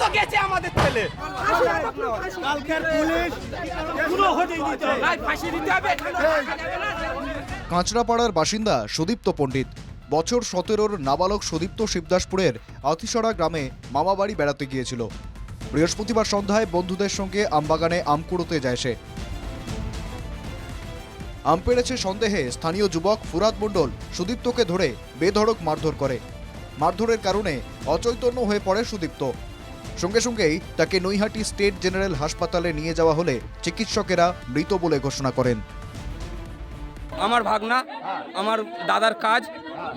তো গেছে আমাদের ছেলে। কালকের পুলিশ পুরো দিতে হবে। ফাঁসি দিতে হবে। কাঁচরাপাড়ার বাসিন্দা সুদীপ্ত পণ্ডিত। বছর সতেরোর নাবালক সুদীপ্ত শিবদাসপুরের আতিসড়া গ্রামে মামাবাড়ি বেড়াতে গিয়েছিল। বৃহস্পতিবার সন্ধ্যায় বন্ধুদের সঙ্গে আমবাগানে আম কুড়োতে যায় সে। আম পেড়েছে সন্দেহে স্থানীয় যুবক ফুরাদ মণ্ডল সুদীপ্তকে ধরে বেধড়ক মারধর করে। মারধরের কারণে অচৈতন্য হয়ে পড়ে সুদীপ্ত। সঙ্গে সঙ্গেই তাকে নৈহাটি স্টেট জেনারেল হাসপাতালে নিয়ে যাওয়া হলে চিকিৎসকেরা মৃত বলে ঘোষণা করেন। আমার ভাগনা আমার দাদার কাজ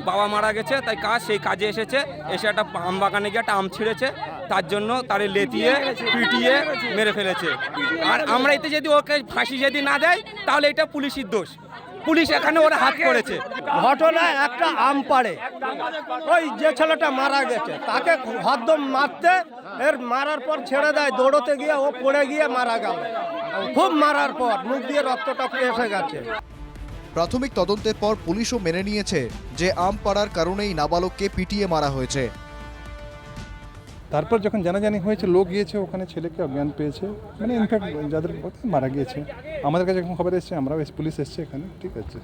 বাবা মারা গেছে তাই কাজ সেই কাজে এসেছে এসে একটা আম বাগানে গিয়ে একটা আম ছিঁড়েছে তার জন্য তারে লেতিয়ে পিটিয়ে মেরে ফেলেছে। আর আমরা এতে যদি ওকে ফাঁসি যদি না দেয় তাহলে এটা পুলিশের দোষ। পুলিশ এখানে ওরা হাত করেছে। ঘটনা একটা আম পাড়ে। ওই যে ছেলেটা মারা গেছে তাকে হদ্দম মারতে এর মারার পর ছেড়ে দেয়, দৌড়তে গিয়ে ও পড়ে গিয়ে মারা গেল। খুব মারার পর মুখ দিয়ে রক্তটা এসে গেছে। প্রাথমিক তদন্তের পর পুলিশও মেনে নিয়েছে যে আম পাড়ার কারণেই নাবালককে পিটিয়ে মারা হয়েছে। তারপর যখন জানাজানি হয়েছে লোক গিয়েছে ওখানে ছেলেকে অজ্ঞান পেয়েছে। মানে ইনফ্যাক্ট যাদের মারা গিয়েছে। আমাদের কাছে যখন খবর এসছে আমরাও এস- পুলিশ এসছে এখানে ঠিক আছে।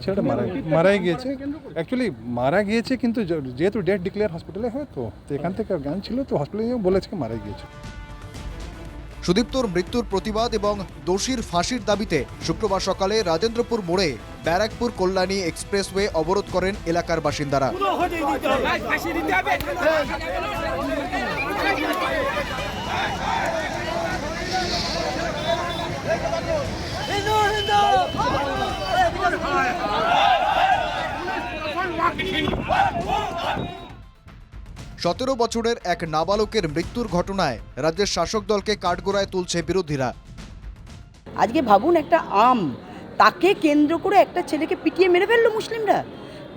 ছেলেটা মারা মারাই গিয়েছে। অ্যাকচুয়ালি মারা গিয়েছে কিন্তু যেহেতু ডেট ডিক্লেয়ার হসপিটালে হয় তো এখান থেকে অজ্ঞান ছিল তো হসপিটালে বলেছে মারা গিয়েছে। সুদীপ্তর মৃত্যুর প্রতিবাদ এবং দোষীর ফাঁসির দাবিতে শুক্রবার সকালে রাজেন্দ্রপুর মোড়ে ব্যারাকপুর কল্যাণী এক্সপ্রেসওয়ে অবরোধ করেন এলাকার বাসিন্দারা। সতেরো বছরের এক নাবালকের মৃত্যুর ঘটনায় রাজ্যের শাসক দলকে কাঠগোড়ায় তুলছে বিরোধীরা। আজকে ভাবুন একটা আম, তাকে কেন্দ্র করে একটা ছেলেকে পিটিয়ে মেরে ফেলল মুসলিমরা।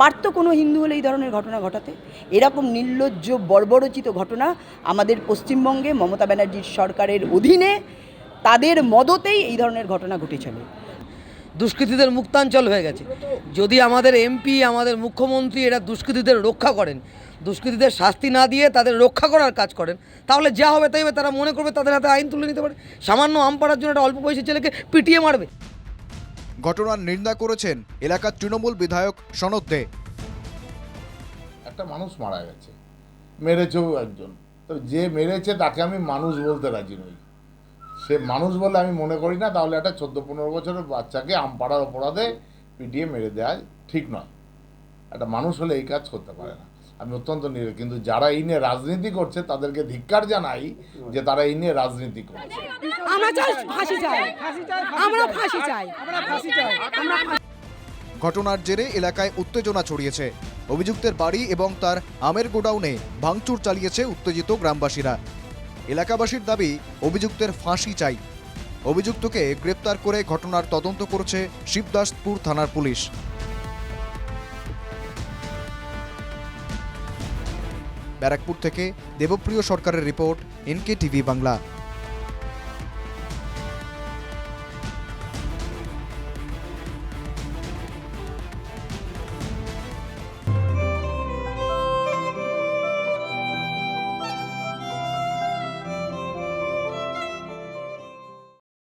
পারতো কোনো হিন্দু হলে এই ধরনের ঘটনা ঘটাতে? এরকম নির্লজ্জ, বর্বরচিত ঘটনা আমাদের পশ্চিমবঙ্গে মমতা ব্যানার্জির সরকারের অধীনে তাদের মদতেই এই ধরনের ঘটনা ঘটেছিল দুষ্কৃতীদের মুক্তাঞ্চল হয়ে গেছে। যদি আমাদের এমপি, আমাদের মুখ্যমন্ত্রী এরা দুষ্কৃতীদের রক্ষা করেন, দুষ্কৃতীদের শাস্তি না দিয়ে তাদের রক্ষা করার কাজ করেন, তাহলে যা হবে তাই হবে, তারা মনে করবে তাদের হাতে আইন তুলে নিতে পারে। সামান্য আম পাড়ার জন্য একটা অল্প বয়সী ছেলেকে পিটিয়ে মারবে। ঘটনার নিন্দা করেছেন এলাকার তৃণমূল বিধায়ক সনদ দে। একটা মানুষ মারা গেছে মেরেছেও একজন। তো যে মেরেছে তাকে আমি মানুষ বলতে রাজি নই। সে মানুষ বলে আমি মনে করি না, তাহলে একটা চোদ্দ পনেরো বছরের বাচ্চাকে আম পাড়ার অপরাধে পিটিয়ে মেরে দেওয়া ঠিক নয়। একটা মানুষ হলে এই কাজ করতে পারে না। আমি অত্যন্ত নিরে কিন্তু যারা এই নিয়ে রাজনীতি করছে তাদেরকে ধিক্কার জানাই যে তারা এই নিয়ে রাজনীতি করছে। আমরা চাই ফাঁসি চাই। আমরা ফাঁসি চাই। ঘটনার জেরে এলাকায় উত্তেজনা ছড়িয়েছে। অভিযুক্তের বাড়ি এবং তার আমের গোডাউনে ভাঙচুর চালিয়েছে উত্তেজিত গ্রামবাসীরা। এলাকাবাসীর দাবি অভিযুক্তের ফাঁসি চাই। অভিযুক্তকে গ্রেপ্তার করে ঘটনার তদন্ত করছে শিবদাসপুর থানার পুলিশ। ব্যারাকপুর থেকে দেবপ্রিয় সরকারের রিপোর্ট এনকে টিভি বাংলা।